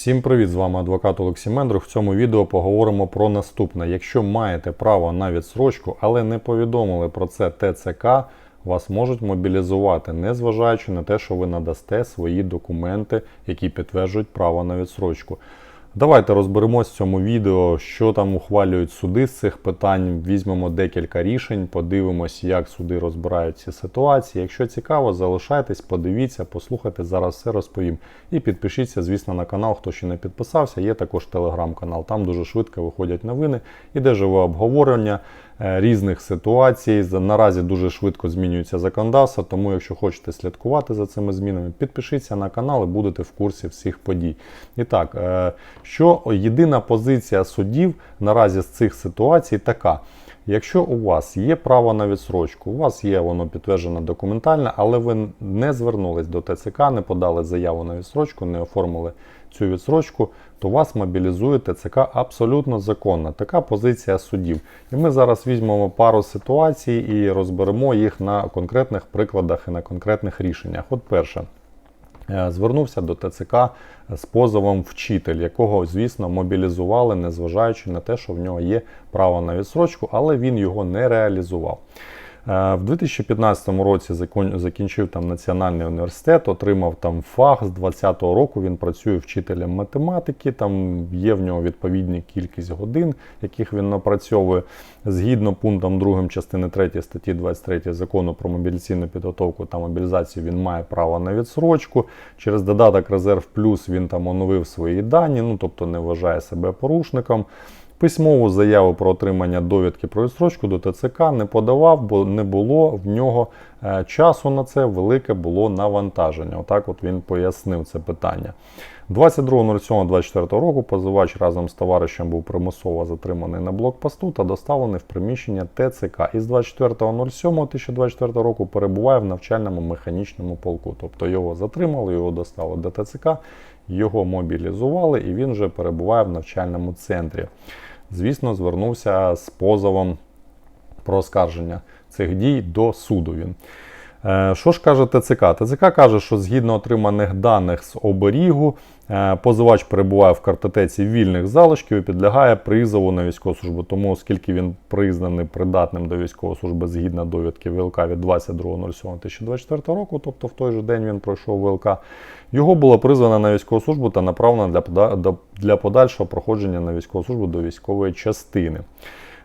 Всім привіт! З вами адвокат Олексій Мендрух. В цьому відео поговоримо про наступне. Якщо маєте право на відсрочку, але не повідомили про це ТЦК, вас можуть мобілізувати, незважаючи на те, що ви надасте свої документи, які підтверджують право на відсрочку. Давайте розберемось в цьому відео, що там ухвалюють суди з цих питань. Візьмемо декілька рішень, подивимось, як суди розбирають ці ситуації. Якщо цікаво, залишайтесь, подивіться, послухайте, зараз все розповім. І підпишіться, звісно, на канал, хто ще не підписався. Є також телеграм-канал. Там дуже швидко виходять новини, іде живе обговорення е, різних ситуацій. Наразі дуже швидко змінюється законодавство, тому якщо хочете слідкувати за цими змінами, підпишіться на канал і будете в курсі всіх подій. І так, е, що єдина позиція суддів наразі з цих ситуацій така. Якщо у вас є право на відсрочку, у вас є воно підтверджено документально, але ви не звернулись до ТЦК, не подали заяву на відсрочку, не оформили цю відсрочку, то вас мобілізує ТЦК абсолютно законно. Така позиція суддів. І ми зараз візьмемо пару ситуацій і розберемо їх на конкретних прикладах і на конкретних рішеннях. От перше. Е, Звернувся до ТЦК з позовом вчитель, якого, звісно, мобілізували, незважаючи на те, що в нього є право на відсрочку, але він його не реалізував. Е, В 2015 році закінчив там національний університет, отримав там фах з 20-го року. Він працює вчителем математики. Там є в нього відповідні кількість годин, яких він напрацьовує. Згідно пунктам 2 частини 3 статті 23 закону про мобілізаційну підготовку та мобілізацію, він має право на відсрочку. Через додаток Резерв Плюс він там оновив свої дані, ну тобто не вважає себе порушником. Письмову заяву про отримання довідки про відстрочку до ТЦК не подавав, бо не було в нього е, часу на це, велике було навантаження. Отак от він пояснив це питання. 22.07.24 року позивач разом з товаришем був примусово затриманий на блокпосту та доставлений в приміщення ТЦК. Із 24.07.2024 року перебуває в навчальному механічному полку. Тобто його затримали, його доставили до ТЦК, його мобілізували і він вже перебуває в навчальному центрі. Звісно, звернувся з позовом про оскарження цих дій до суду. Він. Е, Що ж каже ТЦК? ТЦК каже, що згідно отриманих даних з оберігу, е, позивач перебуває в картотеці вільних залишків і підлягає призову на військову службу. Тому, оскільки він признаний придатним до військової служби згідно довідки ВЛК від 22.07.2024 року, тобто в той же день він пройшов ВЛК, його було призвано на військову службу та направлено для, подальшого проходження на військову службу до військової частини.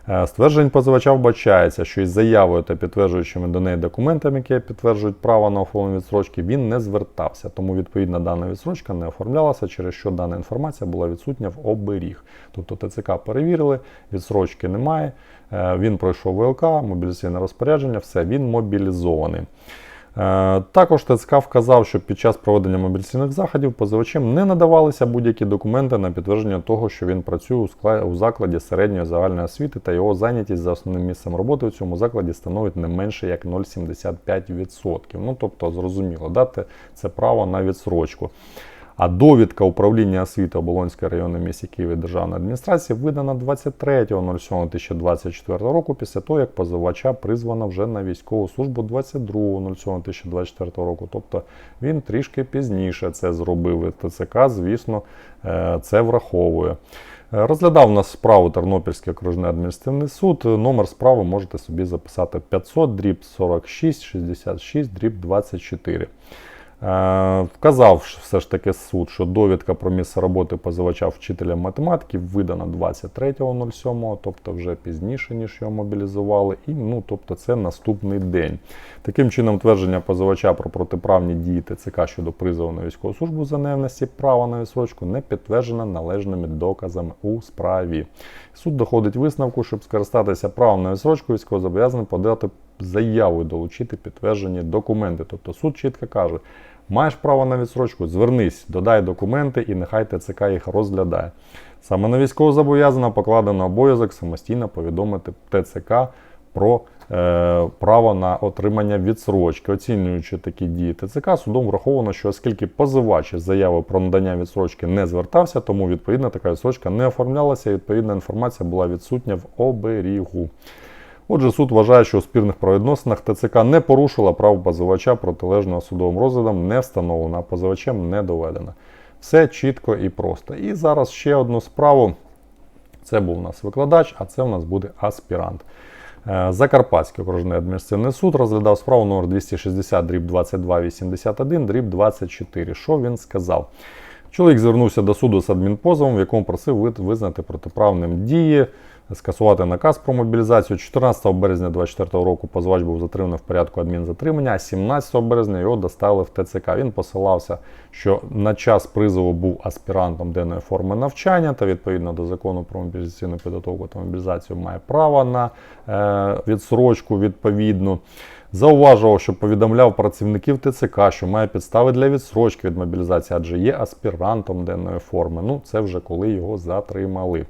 Е, Стверджень позивача вбачається, що із заявою та підтверджуючими до неї документами, які підтверджують право на оформлення відсрочки, він не звертався. Тому відповідна дана відсрочка не оформлялася, через що дана інформація була відсутня в оберіг. Тобто ТЦК перевірили, відсрочки немає. е, Він пройшов ВЛК, мобілізаційне розпорядження, все, він мобілізований. Е, Також ТЦК вказав, що під час проведення мобілізаційних заходів позивачем не надавалися будь-які документи на підтвердження того, що він працює у закладі середньої загальної освіти та його зайнятість за основним місцем роботи у цьому закладі становить не менше як 0,75%. Ну тобто, зрозуміло, дати це право на відсрочку. А довідка управління освіти Оболонської районної місті Києва державної адміністрації видана 23.07.2024 року після того, як позивача призвано вже на військову службу 22.07.2024 року. Тобто він трішки пізніше це зробив. І ТЦК, звісно, е, це враховує. Е, Розглядав нас справу Тернопільський окружний адміністративний суд. Номер справи можете собі записати 500 дріб 46 66 дріб 24. Е, Вказав все ж таки суд, що довідка про місце роботи позивача вчителя математики видана 23.07, тобто вже пізніше, ніж його мобілізували, і ну, тобто це наступний день. Таким чином, твердження позивача про протиправні дії ТЦК щодо призову на військову службу за наявності права на відсрочку не підтверджено належними доказами у справі. Суд доходить висновку, щоб скористатися правом на відсрочку, військовозобов'язаний подати заяву і долучити підтверджені документи. Тобто суд чітко каже, маєш право на відсрочку, звернись, додай документи і нехай ТЦК їх розглядає. Саме на військовозобов'язаного покладено обов'язок самостійно повідомити ТЦК про е, право на отримання відсрочки. Оцінюючи такі дії ТЦК, судом враховано, що оскільки позивач із заяви про надання відсрочки не звертався, тому відповідно така відсрочка не оформлялася і відповідна інформація була відсутня в оберігу. Отже, суд вважає, що у спірних правовідносинах ТЦК не порушила прав позивача протилежного судовим розглядом, не встановлено, а позивачем не доведено. Все чітко і просто. І зараз ще одну справу. Це був у нас викладач, а це у нас буде аспірант. Е, Закарпатський окружний адміністративний суд розглядав справу номер 260 дріб 2281 дріб 24. Що він сказав? Чоловік звернувся до суду з адмінпозовом, в якому просив визнати протиправним дії, скасувати наказ про мобілізацію. 14 березня 2024 року позивач був затриманий в порядку адмінзатримання, а 17 березня його доставили в ТЦК. Він посилався, що на час призову був аспірантом денної форми навчання та відповідно до закону про мобілізаційну підготовку та мобілізацію має право на е, відсрочку відповідну. Зауважував, що повідомляв працівників ТЦК, що має підстави для відсрочки від мобілізації, адже є аспірантом денної форми. Ну, це вже коли його затримали.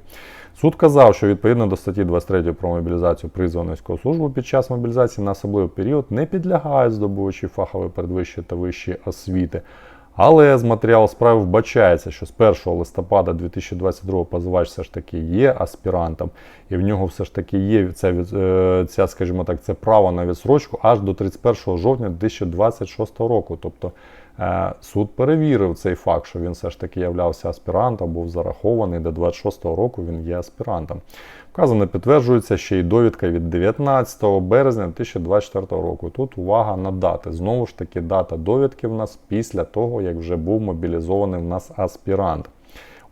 Суд казав, що відповідно до статті 23 про мобілізацію військову службу під час мобілізації на особливий період не підлягають здобувачі фахової передвищої та вищої освіти. Але з матеріалу справи вбачається, що з 1 листопада 2022 позивач все ж таки є аспірантом, і в нього все ж таки є ця, е, ця скажімо так, це право на відсрочку аж до 31 жовтня 2026 року. Тобто суд перевірив цей факт, що він все ж таки являвся аспірантом, був зарахований до 26-го року він є аспірантом. Вказано підтверджується ще й довідка від 19 березня 2024 року. Тут увага на дати. Знову ж таки, дата довідки в нас після того, як вже був мобілізований в нас аспірант.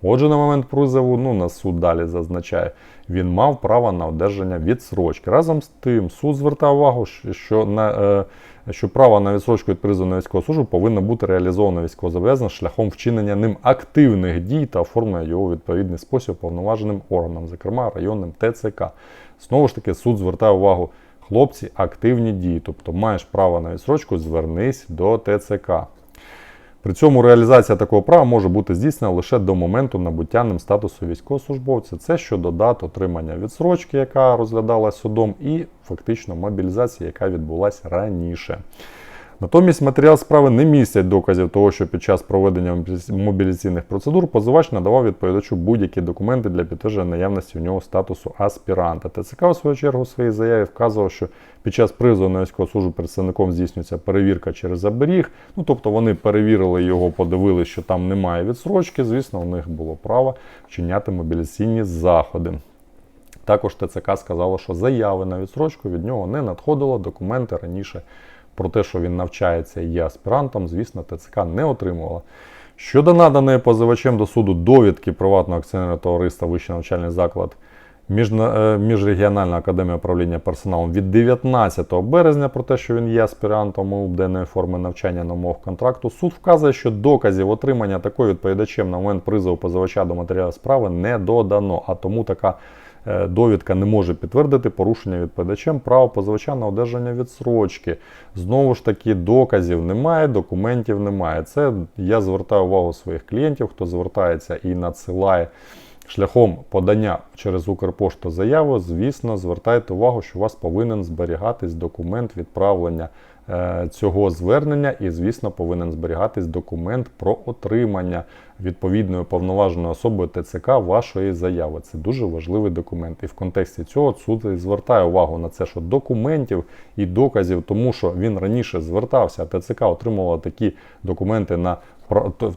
Отже, на момент призову, ну на суд далі зазначає, він мав право на одержання відсрочки. Разом з тим, суд звертав увагу, що на е, що право на відсрочку від призову на військову службу повинно бути реалізовано військовозобов'язаним шляхом вчинення ним активних дій та оформлення його у відповідний спосіб повноваженим органам, зокрема районним ТЦК. Знову ж таки, суд звертає увагу, хлопці, активні дії, тобто маєш право на відсрочку, звернись до ТЦК. При цьому реалізація такого права може бути здійснена лише до моменту набуття ним статусу військовослужбовця. Це щодо дат отримання відсрочки, яка розглядалася судом, і фактично мобілізації, яка відбулася раніше. Натомість матеріал справи не містять доказів того, що під час проведення мобілізаційних процедур позивач надавав відповідачу будь-які документи для підтвердження наявності в нього статусу аспіранта. ТЦК у свою чергу у своїй заяві вказував, що під час призову на військову службу представником здійснюється перевірка через оберіг. Ну тобто вони перевірили його, подивилися, що там немає відсрочки. Звісно, у них було право вчиняти мобілізаційні заходи. Також ТЦК сказало, що заяви на відсрочку від нього не надходило. Документи раніше про те, що він навчається і є аспірантом, звісно, ТЦК не отримувала. Щодо наданої позивачем до суду довідки приватного акціонерного товариства Вищий навчальний заклад е, Міжрегіональна академія управління персоналом від 19 березня про те, що він є аспірантом у денної форми навчання на умовах контракту, суд вказує, що доказів отримання такої відповідачем на момент призову позивача до матеріалу справи не додано, а тому така довідка не може підтвердити порушення відповідачем права позивача на одержання відсрочки. Знову ж таки, доказів немає, документів немає. Це я звертаю увагу своїх клієнтів, хто звертається і надсилає шляхом подання через Укрпошту заяву, звісно, звертайте увагу, що у вас повинен зберігатись документ відправлення е, цього звернення, і, звісно, повинен зберігатись документ про отримання відповідною повноваженою особою ТЦК вашої заяви. Це дуже важливий документ. І в контексті цього суд звертає увагу на це, що документів і доказів, тому що він раніше звертався, а ТЦК отримувала такі документи на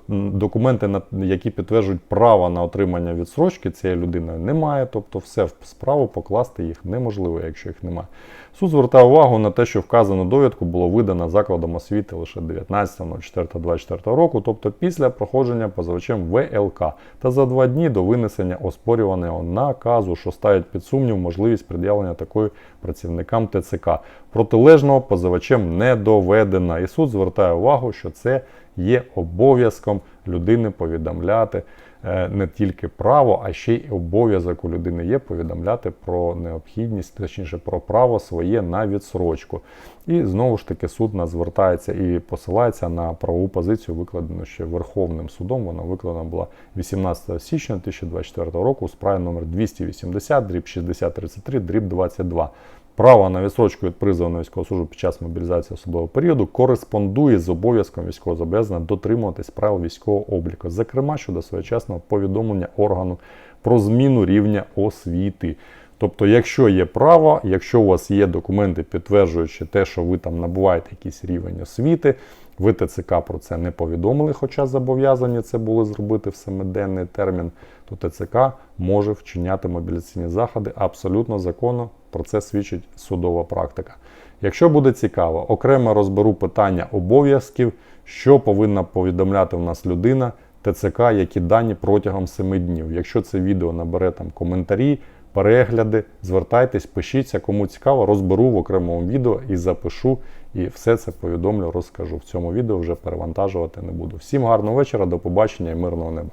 документи, які підтверджують право на отримання відсрочки цієї людини, немає. Тобто, все в справу покласти їх неможливо, якщо їх немає. Суд звертає увагу на те, що вказану довідку було видано закладом освіти лише 19.04.24 року, тобто після проходження позивачем ВЛК, та за два дні до винесення оспорюваного наказу, що ставить під сумнів можливість пред'явлення такої працівникам ТЦК. Протилежного позивачем не доведено. І суд звертає увагу, що це є обов'язком людини повідомляти е, не тільки право, а ще й обов'язок у людини є повідомляти про необхідність, точніше про право своє на відсрочку. І знову ж таки суд нас звертається і посилається на правову позицію, викладену ще Верховним судом. Вона викладена була 18 січня 2024 року у справі номер 280 дріб 6033 дріб 22. Право на відсрочку від призову на військову службу під час мобілізації особливого періоду кореспондує з обов'язком військовозобов'язаного дотримуватись правил військового обліку, зокрема щодо своєчасного повідомлення органу про зміну рівня освіти. Тобто, якщо є право, якщо у вас є документи, підтверджуючи те, що ви там набуваєте якийсь рівень освіти, ви ТЦК про це не повідомили, хоча зобов'язані це були зробити в семиденний термін, то ТЦК може вчиняти мобіляційні заходи абсолютно законно. Про це свідчить судова практика. Якщо буде цікаво, окремо розберу питання обов'язків, що повинна повідомляти в нас людина, ТЦК, які дані протягом 7 днів. Якщо це відео набере там коментарі, перегляди, звертайтесь, пишіться, кому цікаво, розберу в окремому відео і запишу, і все це повідомлю, розкажу. В цьому відео вже перевантажувати не буду. Всім гарного вечора, до побачення і мирного неба.